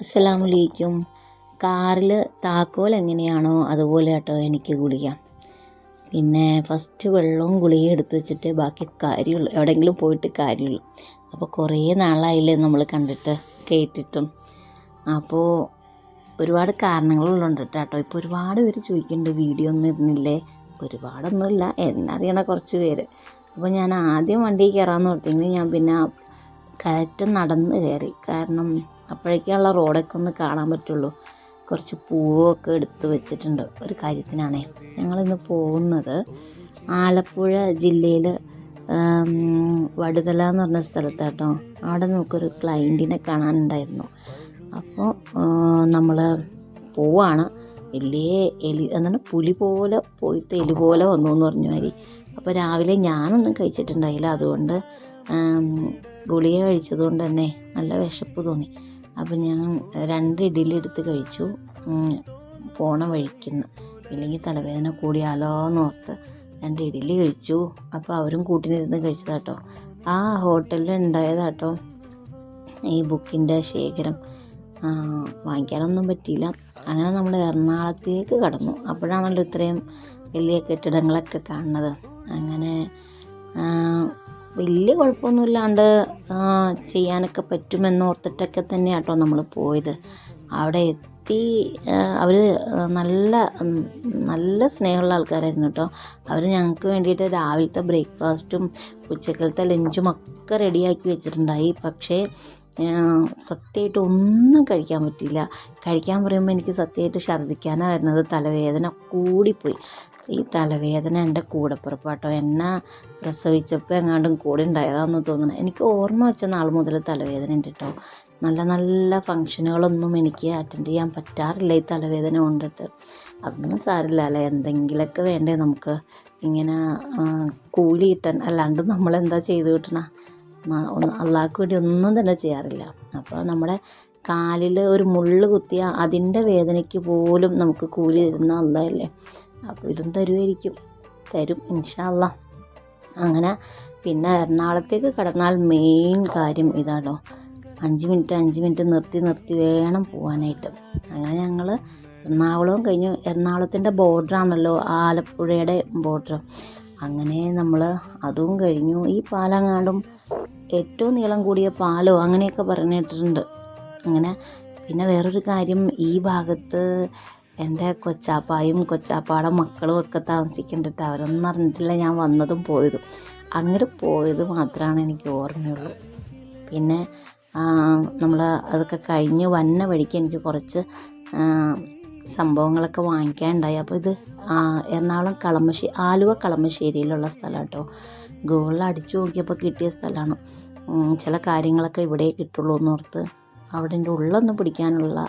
അസ്സലാമലൈക്കും കാറിൽ താക്കോൽ എങ്ങനെയാണോ അതുപോലെ കേട്ടോ എനിക്ക് ഗുളിക. പിന്നെ ഫസ്റ്റ് വെള്ളവും ഗുളികയും എടുത്ത് വെച്ചിട്ട് ബാക്കി കാര്യമുള്ളൂ എവിടെയെങ്കിലും പോയിട്ട് കാര്യമുള്ളൂ. അപ്പോൾ കുറേ നാളായില്ലേ നമ്മൾ കണ്ടിട്ട് കേട്ടിട്ടും. അപ്പോൾ ഒരുപാട് കാരണങ്ങളുണ്ട് കേട്ടോ ഇപ്പോൾ ഒരുപാട് പേര് ചോദിക്കുന്നുണ്ട് വീഡിയോ ഒന്നും ഇരുന്നില്ലേ ഒരുപാടൊന്നുമില്ല എന്നറിയണ കുറച്ച് പേര്. അപ്പോൾ ഞാൻ ആദ്യം വണ്ടിയിൽ കയറാമെന്ന് പറഞ്ഞിട്ടുണ്ടെങ്കിൽ ഞാൻ പിന്നെ കയറ്റം നടന്ന് കയറി കാരണം അപ്പോഴേക്കുള്ള റോഡൊക്കെ ഒന്ന് കാണാൻ പറ്റുള്ളൂ. കുറച്ച് പൂവൊക്കെ എടുത്ത് വെച്ചിട്ടുണ്ട്. ഒരു കാര്യത്തിനാണേ. ഞങ്ങളിന്ന് പോകുന്നത് ആലപ്പുഴ ജില്ലയിൽ വടുതല എന്ന് പറഞ്ഞ സ്ഥലത്താട്ടോ. അവിടെ നമുക്കൊരു ക്ലയന്റിനെ കാണാനുണ്ടായിരുന്നു. അപ്പോൾ നമ്മൾ പോവാണ്. വലിയ എലി എന്താണ് പുലി പോലെ പോയിട്ട് എലി പോലെ വന്നു എന്ന് പറഞ്ഞു മാതിരി. അപ്പോൾ രാവിലെ ഞാനൊന്നും കഴിച്ചിട്ടുണ്ടായില്ല. അതുകൊണ്ട് ഗുളിക കഴിച്ചതുകൊണ്ട് തന്നെ നല്ല വിശപ്പ് തോന്നി. അപ്പോൾ ഞാൻ രണ്ട് ഇഡ്ഡലി എടുത്ത് കഴിച്ചു. പോണ വഴിക്കുന്ന് ഇല്ലെങ്കിൽ തലവേദന കൂടിയാലോ എന്നോർത്ത് രണ്ട് ഇഡ്ഡലി കഴിച്ചു. അപ്പോൾ അവരും കൂട്ടിനിരുന്ന് കഴിച്ചതാട്ടോ. ആ ഹോട്ടലിൽ ഉണ്ടായതാട്ടോ. ഈ ബുക്കിന്റെ ശേഖരം. വാങ്ങിക്കാനൊന്നും പറ്റിയില്ല. അങ്ങനെ നമ്മൾ എറണാകുളത്തേക്ക് കടന്നു. അപ്പോഴാണല്ലോ ഇത്രയും വലിയ കെട്ടിടങ്ങളൊക്കെ കാണുന്നത്. അങ്ങനെ വലിയ കുഴപ്പമൊന്നുമില്ലാണ്ട് ചെയ്യാനൊക്കെ പറ്റുമെന്നോർത്തിട്ടൊക്കെ തന്നെ കേട്ടോ നമ്മൾ പോയത്. അവിടെ എത്തി അവർ നല്ല നല്ല സ്നേഹമുള്ള ആൾക്കാരായിരുന്നു കേട്ടോ. അവർ ഞങ്ങൾക്ക് വേണ്ടിയിട്ട് രാവിലത്തെ ബ്രേക്ക്ഫാസ്റ്റും ഉച്ചക്കലത്തെ ലഞ്ചും ഒക്കെ റെഡിയാക്കി വെച്ചിട്ടുണ്ടായി. പക്ഷേ സത്യമായിട്ട് ഒന്നും കഴിക്കാൻ പറ്റിയില്ല. കഴിക്കാൻ പറയുമ്പോൾ എനിക്ക് സത്യമായിട്ട് ഛർദ്ദിക്കാനാണ് വരുന്നത്. തലവേദന കൂടിപ്പോയി. ഈ തലവേദന എന്റെ കൂടപ്പിറപ്പാട്ടോ. എന്നെ പ്രസവിച്ചപ്പോൾ എങ്ങാണ്ടും കൂടെ ഉണ്ടായതാണെന്ന് തോന്നുന്നു. എനിക്ക് ഓർമ്മ വെച്ച നാൾ മുതൽ തലവേദന ഉണ്ട് കേട്ടോ നല്ല നല്ല ഫങ്ഷനുകളൊന്നും എനിക്ക് അറ്റൻഡ് ചെയ്യാൻ പറ്റാറില്ല ഈ തലവേദന കൊണ്ടിട്ട്. അതൊന്നും സാരില്ല അല്ലേ? എന്തെങ്കിലുമൊക്കെ വേണ്ടേ നമുക്ക് ഇങ്ങനെ കൂലി കിട്ടാൻ. അല്ലാണ്ട് നമ്മളെന്താ ചെയ്ത് കിട്ടണ? അള്ളാഹ്ക്ക് വേണ്ടി ഒന്നും തന്നെ ചെയ്യാറില്ല. അപ്പോൾ നമ്മുടെ കാലിൽ ഒരു മുള്ള് കുത്തിയ അതിന്റെ വേദനയ്ക്ക് പോലും നമുക്ക് കൂലി തരുന്ന അള്ളയല്ലേ അപ്പോൾ ഇതും തരുമായിരിക്കും. തരും ഇൻഷാല്ല അങ്ങനെ പിന്നെ എറണാകുളത്തേക്ക് കടന്നാൽ മെയിൻ കാര്യം ഇതാണോ അഞ്ച് മിനിറ്റ് അഞ്ച് മിനിറ്റ് നിർത്തി നിർത്തി വേണം പോകാനായിട്ട് അങ്ങനെ ഞങ്ങൾ എറണാകുളവും കഴിഞ്ഞു. എറണാകുളത്തിന്റെ ബോർഡറാണല്ലോ ആലപ്പുഴയുടെ ബോർഡർ അങ്ങനെ നമ്മൾ അതും കഴിഞ്ഞു. ഈ പാലങ്ങാണ്ടും ഏറ്റവും നീളം കൂടിയ പാലോ അങ്ങനെയൊക്കെ പറഞ്ഞിട്ടുണ്ട്. അങ്ങനെ പിന്നെ വേറൊരു കാര്യം ഈ ഭാഗത്ത് എന്റെ കൊച്ചാപ്പായും കൊച്ചാപ്പാടെ മക്കളും ഒക്കെ താമസിക്കുന്നുണ്ട് അവരൊന്നും അറിഞ്ഞിട്ടില്ല ഞാൻ വന്നതും പോയതും. അങ്ങനെ പോയത് മാത്രമാണ് എനിക്ക് ഓർമ്മയുള്ളൂ. പിന്നെ നമ്മൾ അതൊക്കെ കഴിഞ്ഞ് വന്ന വഴിക്ക് എനിക്ക് കുറച്ച് സംഭവങ്ങളൊക്കെ വാങ്ങിക്കാനുണ്ടായി. അപ്പോൾ ഇത് എറണാകുളം കളമശ്ശേരി ആലുവ കളമശ്ശേരിയിലുള്ള സ്ഥലം കേട്ടോ ഗൂഗിളിൽ അടിച്ചു നോക്കിയപ്പോൾ കിട്ടിയ സ്ഥലമാണ്. ചില കാര്യങ്ങളൊക്കെ ഇവിടെ കിട്ടുള്ളൂ എന്നോർത്ത് അവിടെ ഉള്ളൊന്ന് പിടിക്കാനുള്ള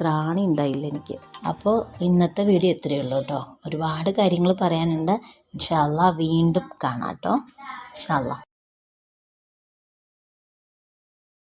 ത്രാണി ഉണ്ടായില്ല എനിക്ക്. അപ്പോൾ ഇന്നത്തെ വീഡിയോ ഇത്രയേ ഉള്ളൂ കേട്ടോ. ഒരുപാട് കാര്യങ്ങൾ പറയാനുണ്ട്. ഇൻഷാല്ല വീണ്ടും കാണാം കേട്ടോ. ഇൻഷാല്ല